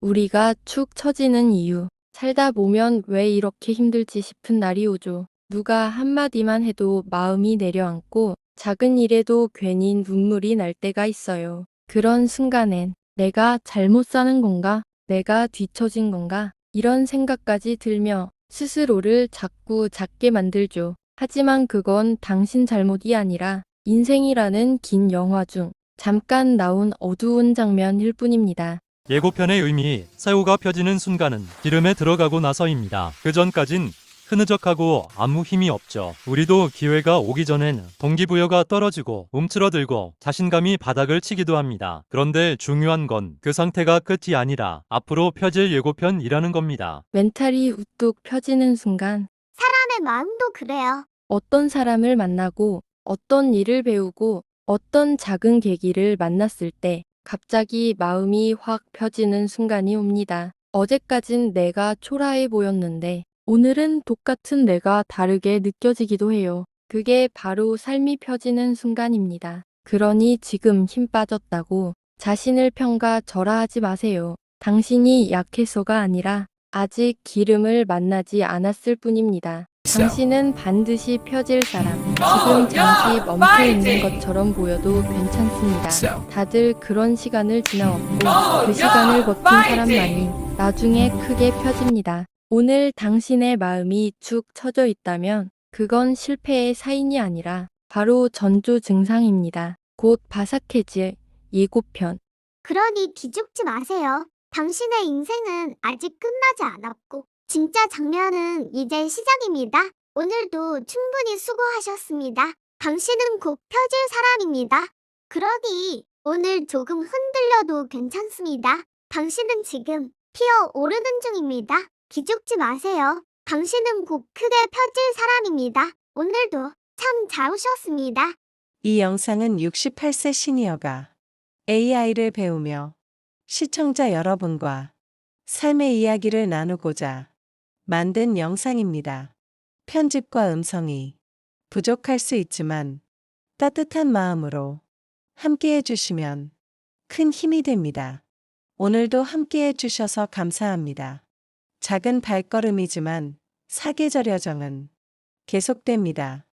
우리가 축 처지는 이유. 살다 보면 왜 이렇게 힘들지 싶은 날이 오죠. 누가 한마디만 해도 마음이 내려앉고 작은 일에도 괜히 눈물이 날 때가 있어요. 그런 순간엔 내가 잘못 사는 건가? 내가 뒤처진 건가? 이런 생각까지 들며 스스로를 자꾸 작게 만들죠. 하지만 그건 당신 잘못이 아니라 인생이라는 긴 영화 중 잠깐 나온 어두운 장면일 뿐입니다. 예고편의 의미, 새우가 펴지는 순간은 기름에 들어가고 나서입니다. 그 전까진 흐느적하고 아무 힘이 없죠. 우리도 기회가 오기 전엔 동기부여가 떨어지고 움츠러들고 자신감이 바닥을 치기도 합니다. 그런데 중요한 건 그 상태가 끝이 아니라 앞으로 펴질 예고편이라는 겁니다. 멘탈이 우뚝 펴지는 순간 사람의 마음도 그래요. 어떤 사람을 만나고 어떤 일을 배우고 어떤 작은 계기를 만났을 때 갑자기 마음이 확 펴지는 순간이 옵니다. 어제까진 내가 초라해 보였는데 오늘은 똑같은 내가 다르게 느껴지기도 해요. 그게 바로 삶이 펴지는 순간입니다. 그러니 지금 힘 빠졌다고 자신을 평가 절하하지 마세요. 당신이 약해서가 아니라 아직 기름을 만나지 않았을 뿐입니다. 당신은 반드시 펴질 사람. 지금 잠시 멈춰 있는 것처럼 보여도 괜찮습니다. 다들 그런 시간을 지나왔고 그 시간을 버틴 사람만이 나중에 크게 펴집니다. 오늘 당신의 마음이 축 처져 있다면 그건 실패의 사인이 아니라 바로 전조 증상입니다. 곧 바삭해질 예고편. 그러니 기죽지 마세요. 당신의 인생은 아직 끝나지 않았고 진짜 장면은 이제 시작입니다. 오늘도 충분히 수고하셨습니다. 당신은 곧 펴질 사람입니다. 그러니 오늘 조금 흔들려도 괜찮습니다. 당신은 지금 피어 오르는 중입니다. 기죽지 마세요. 당신은 곧 크게 펴질 사람입니다. 오늘도 참 잘 오셨습니다. 이 영상은 68세 시니어가 AI를 배우며 시청자 여러분과 삶의 이야기를 나누고자 만든 영상입니다. 편집과 음성이 부족할 수 있지만 따뜻한 마음으로 함께 해주시면 큰 힘이 됩니다. 오늘도 함께 해주셔서 감사합니다. 작은 발걸음이지만 사계절 여정은 계속됩니다.